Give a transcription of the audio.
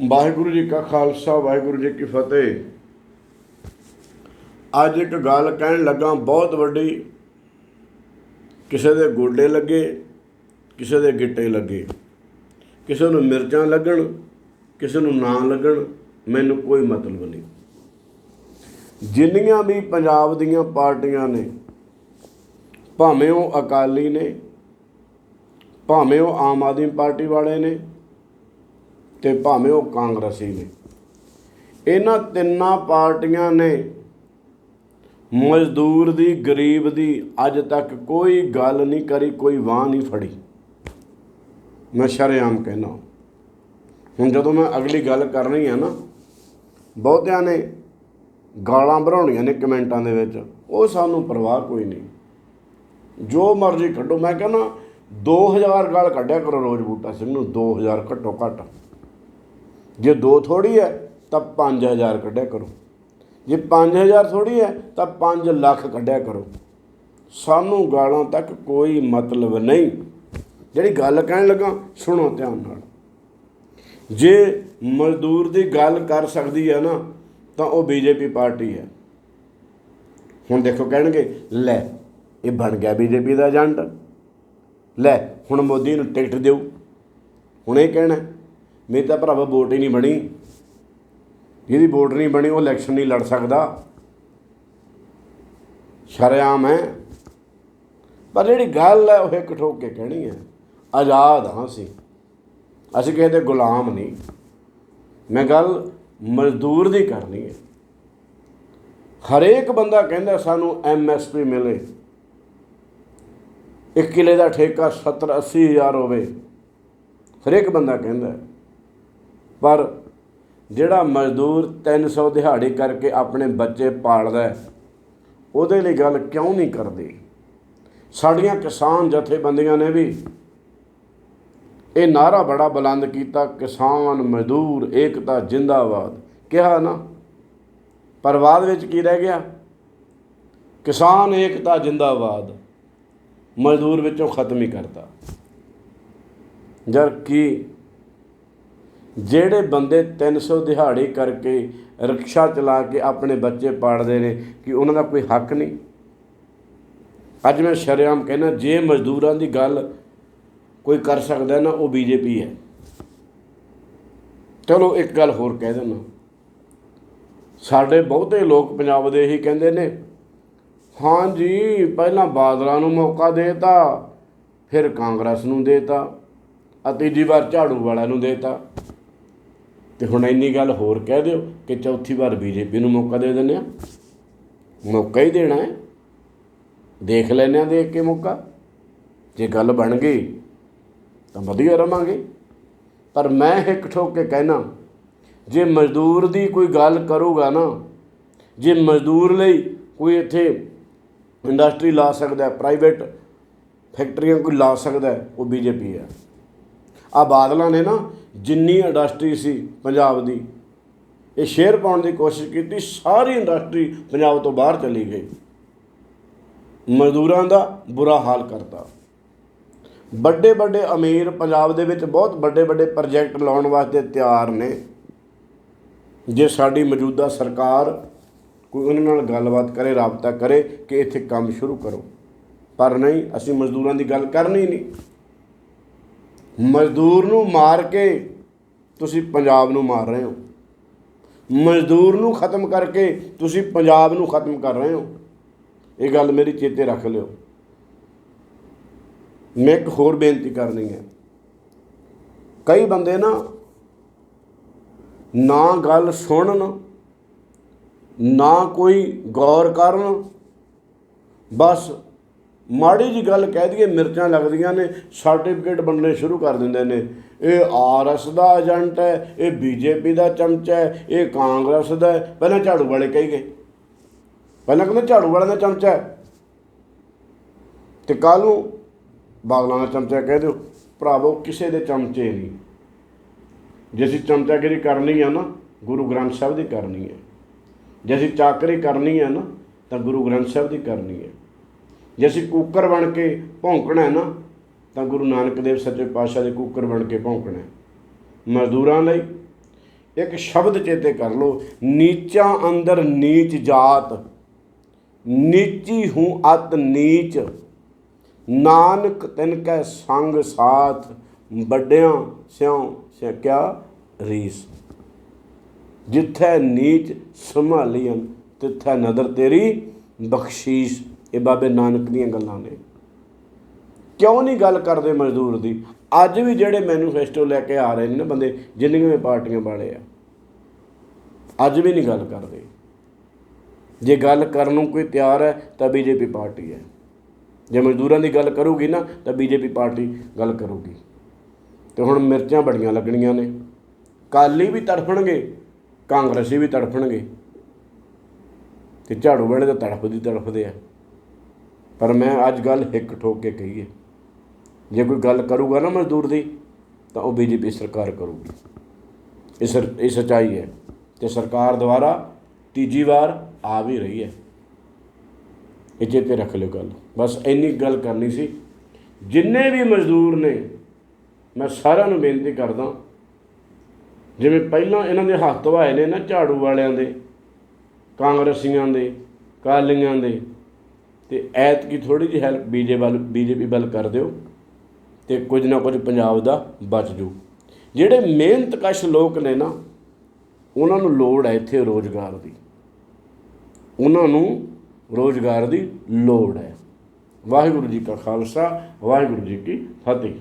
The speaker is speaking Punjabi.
ਵਾਹਿਗੁਰੂ ਜੀ ਕਾ ਖਾਲਸਾ, ਵਾਹਿਗੁਰੂ ਜੀ ਕੀ ਫਤਿਹ। ਅੱਜ ਇੱਕ ਗੱਲ ਕਹਿਣ ਲੱਗਾ, ਬਹੁਤ ਵੱਡੀ। ਕਿਸੇ ਦੇ ਗੋਡੇ ਲੱਗੇ, ਕਿਸੇ ਦੇ ਗਿੱਟੇ ਲੱਗੇ। ਕਿਸੇ ਨੂੰ ਮਿਰਚਾਂ ਲੱਗਣ, ਕਿਸੇ ਨੂੰ ਨਾ ਲੱਗਣ, ਮੈਨੂੰ ਕੋਈ ਮਤਲਬ ਨਹੀਂ। ਜਿੰਨੀਆਂ ਵੀ ਪੰਜਾਬ ਦੀਆਂ ਪਾਰਟੀਆਂ ਨੇ, ਭਾਵੇਂ ਉਹ ਅਕਾਲੀ ਨੇ, ਭਾਵੇਂ ਉਹ ਆਮ ਆਦਮੀ ਪਾਰਟੀ ਵਾਲੇ ਨੇ ਤੇ ਭਾਵੇਂ ਉਹ ਕਾਂਗਰਸੀ ਨੇ। ਇਹਨਾਂ ਤਿੰਨਾਂ ਪਾਰਟੀਆਂ ਨੇ ਮਜ਼ਦੂਰ ਦੀ, ਗਰੀਬ ਦੀ ਅੱਜ ਤੱਕ ਕੋਈ ਗੱਲ ਨਹੀਂ ਕਰੀ, ਕੋਈ ਵਾਹ ਨਹੀਂ ਫੜੀ। ਮੈਂ ਸ਼ਰੇਆਮ ਕਹਿਣਾ ਹੁਣ ਜਦੋਂ ਮੈਂ ਅਗਲੀ ਗੱਲ ਕਰਨੀ ਹੈ ਨਾ, ਬਹੁਤਿਆਂ ਨੇ ਗਾਲਾਂ ਭਰਾਉਣੀਆਂ ਨੇ ਕਮੈਂਟਾਂ ਦੇ ਵਿੱਚ, ਉਹ ਸਾਨੂੰ ਪਰਵਾਹ ਕੋਈ ਨਹੀਂ। ਜੋ ਮਰਜ਼ੀ ਕੱਢੋ, ਮੈਂ ਕਹਿੰਦਾ 2000 ਗਾਲ ਕੱਢਿਆ ਕਰੋ ਰੋਜ਼ ਬੂਟਾ ਸਿੰਘ ਨੂੰ 2000 ਘੱਟੋ ਘੱਟ। ਜੇ ਦੋ ਥੋੜੀ ਹੈ, ਤਾਂ 5000 ਕੱਢਿਆ ਕਰੋ। ਜੇ 5000 ਥੋੜੀ ਹੈ, ਤਾਂ 5 ਲੱਖ ਕੱਢਿਆ ਕਰੋ। ਸਾਨੂੰ ਗਾਲਾਂ ਤੱਕ ਕੋਈ ਮਤਲਬ ਨਹੀਂ। ਜਿਹੜੀ ਗੱਲ ਕਹਿਣ ਲੱਗਾ, ਸੁਣੋ ਧਿਆਨ ਨਾਲ। ਜੇ ਮਜ਼ਦੂਰ ਦੀ ਗੱਲ ਕਰ ਸਕਦੀ ਹੈ ਨਾ, ਤਾਂ ਉਹ ਬੀਜੇਪੀ ਪਾਰਟੀ ਹੈ। ਹੁਣ ਦੇਖੋ ਕਹਿਣਗੇ, ਲੈ, ਇਹ ਬਣ ਗਿਆ ਬੀਜੇਪੀ ਦਾ ਏਜੰਟ ਲੈ, ਹੁਣ ਮੋਦੀ ਨੂੰ ਟਿਕਟ ਦਿਓ। ਹੁਣ ਇਹ ਕਹਿਣਾ ਮੇਰੀ ਤਾਂ ਭਰਾਵਾ ਵੋਟ ਹੀ ਨਹੀਂ ਬਣੀ। ਜਿਹਦੀ ਵੋਟ ਨਹੀਂ ਬਣੀ, ਉਹ ਇਲੈਕਸ਼ਨ ਨਹੀਂ ਲੜ ਸਕਦਾ। ਸ਼ਰੇਆਮ ਹੈ। ਪਰ ਜਿਹੜੀ ਗੱਲ ਹੈ, ਉਹ ਇੱਕ ਠੋਕ ਕੇ ਕਹਿਣੀ ਹੈ, ਆਜ਼ਾਦ ਹਾਂ ਅਸੀਂ। ਅਸੀਂ ਕਿਸੇ ਦੇ ਗੁਲਾਮ ਨਹੀਂ। ਮੈਂ ਗੱਲ ਮਜ਼ਦੂਰ ਦੀ ਕਰਨੀ ਹੈ। ਹਰੇਕ ਬੰਦਾ ਕਹਿੰਦਾ ਸਾਨੂੰ ਐਮਐਸਪੀ ਮਿਲੇ। ਇੱਕ ਕਿਲੇ ਦਾ ਠੇਕਾ 70 80 ਹਜ਼ਾਰ ਹੋਵੇ। ਹਰੇਕ ਬੰਦਾ ਕਹਿੰਦਾ ਪਰ ਜਿਹੜਾ ਮਜ਼ਦੂਰ 300 ਦਿਹਾੜੀ ਕਰਕੇ ਆਪਣੇ ਬੱਚੇ ਪਾਲਦਾ ਉਹਦੇ ਲਈ ਗੱਲ ਕਿਉਂ ਨਹੀਂ ਕਰਦੇ? ਸਾਡੀਆਂ ਕਿਸਾਨ ਜਥੇਬੰਦੀਆਂ ਨੇ ਵੀ ਇਹ ਨਾਰਾ ਬੜਾ ਬੁਲੰਦ ਕੀਤਾ, ਕਿਸਾਨ ਮਜ਼ਦੂਰ, ਏਕਤਾ, ਜਿੰਦਾਬਾਦ। ਕਿਹਾ ਨਾ, ਪਰ ਬਾਅਦ ਵਿੱਚ ਕੀ ਰਹਿ ਗਿਆ? ਕਿਸਾਨ, ਏਕਤਾ, ਜਿੰਦਾਬਾਦ। ਮਜ਼ਦੂਰ ਵਿੱਚੋਂ ਖਤਮ ਹੀ ਕਰਤਾ। ਜਰ ਕੀ ਜਿਹੜੇ ਬੰਦੇ 300 ਦਿਹਾੜੀ ਕਰਕੇ ਰਿਕਸ਼ਾ ਚਲਾ ਕੇ ਆਪਣੇ ਬੱਚੇ ਪਾੜਦੇ ਨੇ, ਕਿ ਉਹਨਾਂ ਦਾ ਕੋਈ ਹੱਕ ਨਹੀਂ? ਅੱਜ ਮੈਂ ਸ਼ਰੇਆਮ ਕਹਿੰਦਾ, ਜੇ ਮਜ਼ਦੂਰਾਂ ਦੀ ਗੱਲ ਕੋਈ ਕਰ ਸਕਦਾ ਨਾ, ਉਹ ਬੀਜੇਪੀ ਹੈ। ਚਲੋ ਇੱਕ ਗੱਲ ਹੋਰ ਕਹਿ ਦਿੰਦਾ। ਸਾਡੇ ਬਹੁਤੇ ਲੋਕ ਪੰਜਾਬ ਦੇ ਹੀ ਕਹਿੰਦੇ ਨੇ, ਹਾਂ ਜੀ, ਪਹਿਲਾਂ ਬਾਦਲਾਂ ਨੂੰ ਮੌਕਾ ਦੇਤਾ, ਫਿਰ ਕਾਂਗਰਸ ਨੂੰ ਦੇਤਾ, ਅਤੇ ਤੀਜੀ ਵਾਰ ਝਾੜੂ ਵਾਲਿਆਂ ਨੂੰ ਦੇਤਾ। ਤੇ ਹੁਣ ਇੰਨੀ ਗੱਲ ਹੋਰ ਕਹਿ ਦਿਓ ਕਿ ਚੌਥੀ ਵਾਰ ਬੀਜੇਪੀ ਨੂੰ ਮੌਕਾ ਦੇ ਦਿੰਦੇ ਆ। ਮੌਕਾ ਹੀ ਦੇਣਾ ਹੈ। ਦੇਖ ਲੈਂਦੇ ਆ ਦੇਖ ਕੇ ਮੌਕਾ। ਜੇ ਗੱਲ ਬਣ ਗਈ ਤਾਂ ਵਧੀਆ ਰਵਾਂਗੇ। ਪਰ ਮੈਂ ਇੱਕ ਠੋਕ ਕੇ ਕਹਿਣਾ ਜੇ ਮਜ਼ਦੂਰ ਦੀ ਕੋਈ ਗੱਲ ਕਰੂਗਾ ਨਾ ਜੇ ਮਜ਼ਦੂਰ ਲਈ ਕੋਈ ਇੱਥੇ ਇੰਡਸਟਰੀ ਲਾ ਸਕਦਾ ਪ੍ਰਾਈਵੇਟ ਫੈਕਟਰੀਆਂ ਕੋਈ ਲਾ ਸਕਦਾ ਹੈ, ਉਹ ਬੀਜੇਪੀ ਹੈ। ਆ ਬਾਦਲਾਂ ਨੇ ਨਾ ਜਿੰਨੀ ਇੰਡਸਟਰੀ ਸੀ ਪੰਜਾਬ ਦੀ, ਇਹ ਸ਼ੇਅਰ ਪਾਉਣ ਦੀ ਕੋਸ਼ਿਸ਼ ਕੀਤੀ, ਸਾਰੀ ਇੰਡਸਟਰੀ ਪੰਜਾਬ ਤੋਂ ਬਾਹਰ ਚਲੀ ਗਈ। ਮਜ਼ਦੂਰਾਂ ਦਾ ਬੁਰਾ ਹਾਲ ਕਰਤਾ। ਵੱਡੇ ਵੱਡੇ ਅਮੀਰ ਪੰਜਾਬ ਦੇ ਵਿੱਚ ਬਹੁਤ ਵੱਡੇ ਵੱਡੇ ਪ੍ਰੋਜੈਕਟ ਲਾਉਣ ਵਾਸਤੇ ਤਿਆਰ ਨੇ। ਜੇ ਸਾਡੀ ਮੌਜੂਦਾ ਸਰਕਾਰ ਕੋਈ ਉਹਨਾਂ ਨਾਲ ਗੱਲਬਾਤ ਕਰੇ, ਰਾਬਤਾ ਕਰੇ ਕਿ ਇੱਥੇ ਕੰਮ ਸ਼ੁਰੂ ਕਰੋ। ਪਰ ਨਹੀਂ, ਅਸੀਂ ਮਜ਼ਦੂਰਾਂ ਦੀ ਗੱਲ ਕਰਨੀ ਨਹੀਂ। ਮਜ਼ਦੂਰ ਨੂੰ ਮਾਰ ਕੇ ਤੁਸੀਂ ਪੰਜਾਬ ਨੂੰ ਮਾਰ ਰਹੇ ਹੋ। ਮਜ਼ਦੂਰ ਨੂੰ ਖਤਮ ਕਰਕੇ ਤੁਸੀਂ ਪੰਜਾਬ ਨੂੰ ਖਤਮ ਕਰ ਰਹੇ ਹੋ। ਇਹ ਗੱਲ ਮੇਰੀ ਚੇਤੇ ਰੱਖ ਲਿਓ। ਮੈਂ ਇੱਕ ਹੋਰ ਬੇਨਤੀ ਕਰਨੀ ਹੈ। ਕਈ ਬੰਦੇ ਨਾ ਨਾ ਗੱਲ ਸੁਣਨ, ਨਾ ਕੋਈ ਗੌਰ ਕਰਨ, ਬਸ ਮਾੜੀ ਜੀ ਗੱਲ ਕਹਿ ਦਈਏ, ਮਿਰਚਾਂ ਲੱਗਦੀਆਂ ਨੇ ਸਰਟੀਫਿਕੇਟ ਬਣਨੇ ਸ਼ੁਰੂ ਕਰ ਦਿੰਦੇ ਨੇ। ਇਹ ਆਰਐਸ ਦਾ ਏਜੰਟ ਹੈ, ਇਹ ਬੀਜੇਪੀ ਦਾ ਚਮਚਾ ਹੈ, ਇਹ ਕਾਂਗਰਸ ਦਾ ਪਹਿਲਾਂ ਝਾੜੂ ਵਾਲੇ ਕਹੀ ਗਏ। ਪਹਿਲਾਂ ਕਹਿੰਦੇ ਝਾੜੂ ਵਾਲੇ ਦਾ ਚਮਚਾ ਹੈ। ਤੇ ਕੱਲ ਨੂੰ ਬਾਗਲਾਂ ਦਾ ਚਮਚਾ ਕਹਿ ਦਿਓ। ਭਰਾਵੋ, ਕਿਸੇ ਦੇ ਚਮਚੇ ਨਹੀਂ। ਜੇ ਅਸੀਂ ਚਮਚਾਗਿਰੀ ਕਰਨੀ ਆ ਨਾ, ਗੁਰੂ ਗ੍ਰੰਥ ਸਾਹਿਬ ਦੀ ਕਰਨੀ ਹੈ। ਜੇ ਅਸੀਂ ਚਾਕਰੀ ਕਰਨੀ ਹੈ ਨਾ, ਤਾਂ ਗੁਰੂ ਗ੍ਰੰਥ ਸਾਹਿਬ ਦੀ ਕਰਨੀ ਹੈ। ਜੇ ਅਸੀਂ ਕੂਕਰ ਬਣ ਕੇ ਭੌਂਕਣਾ ਨਾ, ਤਾਂ ਗੁਰੂ ਨਾਨਕ ਦੇਵ ਸੱਚੇ ਪਾਤਸ਼ਾਹ ਦੇ ਕੂਕਰ ਬਣ ਕੇ ਭੌਂਕਣਾ ਮਜ਼ਦੂਰਾਂ ਲਈ ਇੱਕ ਸ਼ਬਦ ਚੇਤੇ ਕਰ ਲਓ, ਨੀਚਾਂ ਅੰਦਰ ਨੀਚ ਜਾਤ, ਨੀਚੀ ਹੂੰ ਅਤ ਨੀਚ, ਨਾਨਕ ਤਿਨ ਕੈ ਸੰਗ ਸਾਥ, ਵੱਡਿਆਂ ਸਿਉ ਸਿਕਿਆ ਰੀਸ। ਜਿੱਥੇ ਨੀਚ ਸੰਭਾਲੀਆਂ ਤਿੱਥੇ ਨਦਰ ਤੇਰੀ ਬਖਸ਼ੀਸ਼। ਇਹ ਬਾਬੇ ਨਾਨਕ ਦੀਆਂ ਗੱਲਾਂ ਨੇ। ਕਿਉਂ ਨਹੀਂ ਗੱਲ ਕਰਦੇ ਮਜ਼ਦੂਰ ਦੀ? ਅੱਜ ਵੀ ਜਿਹੜੇ ਮੈਨੀਫੈਸਟੋ ਲੈ ਕੇ ਆ ਰਹੇ ਨੇ ਨਾ ਬੰਦੇ, ਜਿੰਨੀਆਂ ਵੀ ਪਾਰਟੀਆਂ ਵਾਲੇ ਆ, ਅੱਜ ਵੀ ਨਹੀਂ ਗੱਲ ਕਰਦੇ। ਜੇ ਗੱਲ ਕਰਨ ਨੂੰ ਕੋਈ ਤਿਆਰ ਹੈ, ਤਾਂ ਬੀਜੇਪੀ ਪਾਰਟੀ ਹੈ। ਜੇ ਮਜ਼ਦੂਰਾਂ ਦੀ ਗੱਲ ਕਰੂਗੀ ਨਾ, ਤਾਂ ਬੀਜੇਪੀ ਪਾਰਟੀ ਗੱਲ ਕਰੂਗੀ। ਤੇ ਹੁਣ ਮਿਰਚਾਂ ਬੜੀਆਂ ਲੱਗਣੀਆਂ ਨੇ। ਕਾਲੀ ਵੀ ਤੜਫਣਗੇ, ਕਾਂਗਰਸੀ ਵੀ ਤੜਫਣਗੇ। ਤੇ ਝਾੜੂ ਵਾਲੇ ਤਾਂ ਤੜਫਦੀ ਤੜਫਦੇ ਆ। ਪਰ ਮੈਂ ਅੱਜ ਗੱਲ ਹਿੱਕ ਠੋਕ ਕੇ ਕਹੀ ਹੈ। ਜੇ ਕੋਈ ਗੱਲ ਕਰੂਗਾ ਨਾ ਮਜ਼ਦੂਰ ਦੀ, ਤਾਂ ਉਹ ਬੀਜੇਪੀ ਸਰਕਾਰ ਕਰੂਗੀ। ਇਹ ਸਰ, ਇਹ ਸੱਚਾਈ ਹੈ ਤੇ ਸਰਕਾਰ ਦੁਆਰਾ ਤੀਜੀ ਵਾਰ ਆ ਵੀ ਰਹੀ ਹੈ। ਇਹ ਚੇਤੇ ਰੱਖ ਲਿਓ ਗੱਲ। ਬਸ ਇੰਨੀ ਗੱਲ ਕਰਨੀ ਸੀ। ਜਿੰਨੇ ਵੀ ਮਜ਼ਦੂਰ ਨੇ, ਮੈਂ ਸਾਰਿਆਂ ਨੂੰ ਬੇਨਤੀ ਕਰਦਾ ਜਿਵੇਂ ਪਹਿਲਾਂ ਇਹਨਾਂ ਦੇ ਹੱਥ ਧਵਾਏ ਨੇ ਨਾ ਝਾੜੂ ਵਾਲਿਆਂ ਦੇ, ਕਾਂਗਰਸੀਆਂ ਦੇ, ਕਾਲੀਆਂ ਦੇ ਤੇ ਐਤਕੀ ਥੋੜੀ ਜਿਹੀ ਹੈਲਪ ਬੀਜੇ ਵੱਲ ਬੀਜੇਪੀ ਵੱਲ ਕਰ ਦਿਓ ਤੇ ਕੁਝ ਨਾ ਕੁਝ ਪੰਜਾਬ ਦਾ ਬਚ ਜੂ। ਜਿਹੜੇ ਮਿਹਨਤਕਸ਼ ਲੋਕ ਨੇ ਨਾ, ਉਹਨਾਂ ਨੂੰ ਲੋੜ ਹੈ ਇੱਥੇ ਰੋਜ਼ਗਾਰ ਦੀ। ਉਹਨਾਂ ਨੂੰ ਰੋਜ਼ਗਾਰ ਦੀ ਲੋੜ ਹੈ। ਵਾਹਿਗੁਰੂ ਜੀ ਕਾ ਖਾਲਸਾ, ਵਾਹਿਗੁਰੂ ਜੀ ਕੀ ਫਤਿਹ।